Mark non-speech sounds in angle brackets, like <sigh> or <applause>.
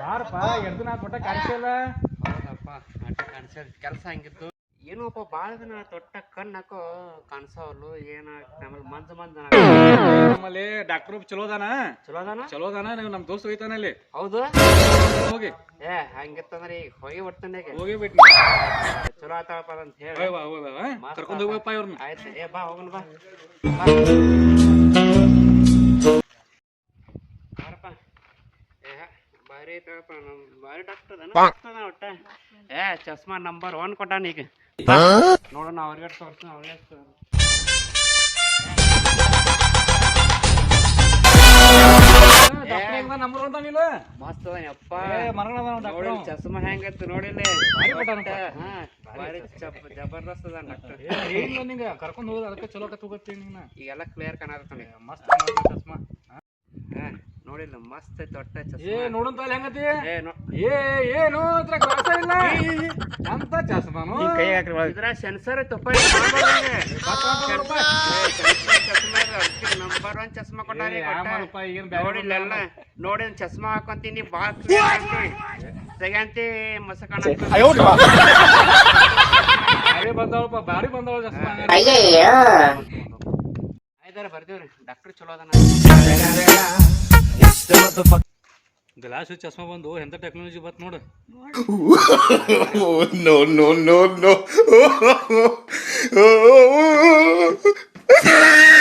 ಬಾರಪ್ಪ ಎದ್ದು ನಾ ಕೊಟ್ಟ ಕಾಣಿಸಲ್ಲ ಹೌದಪ್ಪ ಕೆಲಸ ಹಂಗಿತ್ತು. ಏನೋಪ್ಪ ಭಾಳ ದಿನ ತೊಟ್ಟ ಕಣ್ಣು ಹಾಕೋ ಕಾಣಿಸೋವಲ್ಲು ಏನ ಆಮೇಲೆ ಮಂಜು ಮಂಜು ನಮ್ಮಲ್ಲಿ ಡಾಕ್ಟರ್ ಚಲೋ ಅದಾನ. ಚಲೋ ಅದಾನ ಚಲೋ ಅದಾನ ನೀವು ನಮ್ಮ ದೋಸ್ತ ಹೋಯ್ತಾನ ಅಲ್ಲಿ? ಹೌದು? ಹೋಗಿ. ಏ ಹಂಗಿತ್ತಂದ್ರೆ ಈಗ ಹೋಗಿ ಬಿಡ್ತಾನೆ ಹೋಗಿ ಬಿಟ್ಟು ಚಲೋ ಆತಾಳಪ್ಪ ಅಂತ ಹೇಳಿ. ಕರ್ಕೊಂಡು ಬಾ ಹೋಯ್ ಬಾ ಹಾ? ಕರ್ಕೊಂಡ್ ಹೋಗ್ಬೇಕಪ್ಪ ಇವ್ರನ್ನ ಆಯ್ತು ಏ ಬಾ ಹೋಗಣ ಬಾ. ಏ ಚಸ್ಮಾ ನಂಬರ್ ಒನ್ ಕೊಟ್ಟಾನ ಈಗ. ನೋಡೋಣ ಅವ್ರಿಗೆ ತೋರ್ಸ್ತಾನ ಅವ್ರಿಗೆ ಚಸ್ಮಾ ಹೆಂಗೈತಿ ನೋಡಿಲ್ಲ. ಜಬರ್ದಸ್ತ್ ಅದ ಕರ್ಕೊಂಡ್ ಹೋಗೋದು ಅದಕ್ಕೆ ಚಲೋ ಕತ್ ಹೋಗತ್ತೀನಿ ಈಗೆಲ್ಲ ಕ್ಲಿಯರ್ ಕಾಣತಾನೆ ಮಸ್ತ್ ಕಾಣತ್ತೆ ಚಸ್ಮಾ. ನೋಡಿಲ್ಲ ಮಸ್ತ್ ಐತಿ ಏ ನೋಡೋಣ ಹೆಂಗತಿ? ಏ ನೋ ಏ ಏನು ಗ್ಲಾಸ ಇಲ್ಲ? ಅಂತ ಚಸ್ಮಾನು ಇದ್ರ ಸೆನ್ಸರ್ ತುಪ್ಪ ನಂಬರ್ ಒನ್ ಚಸ್ಮಾ ಕೊಟ್ಟಾರಿ ಯಾಮಲ್ಪ ಈಗಿನ ಬ್ಯಾರೆ ನೋಡಿಲ್ಲ ಎಲ್ಲ ನೋಡಿ ಚಸ್ಮಾ ಹಾಕೊಂತೀನಿ ಬಾಳ ತೆಗಂತಿ ಮಸಕಣ ಭಾರಿ ಬಂದವಳಪ್ಪ ಬಾರಿ ಬಂದವಳ ಚಸ್ಮಾ ಆಯ್ತಾರ ಬರ್ತೀವ್ರಿ. ಡಾಕ್ಟರ್ ಚಲೋ ಅದಾನ. ಗ್ಲಾಸ್ ಚಸ್ಮಾ ಬಂದು ಎಂತ ಟೆಕ್ನಾಲಜಿ ಬತ್ ನೋಡು ನೋ ನೋ ನೋ no. <laughs>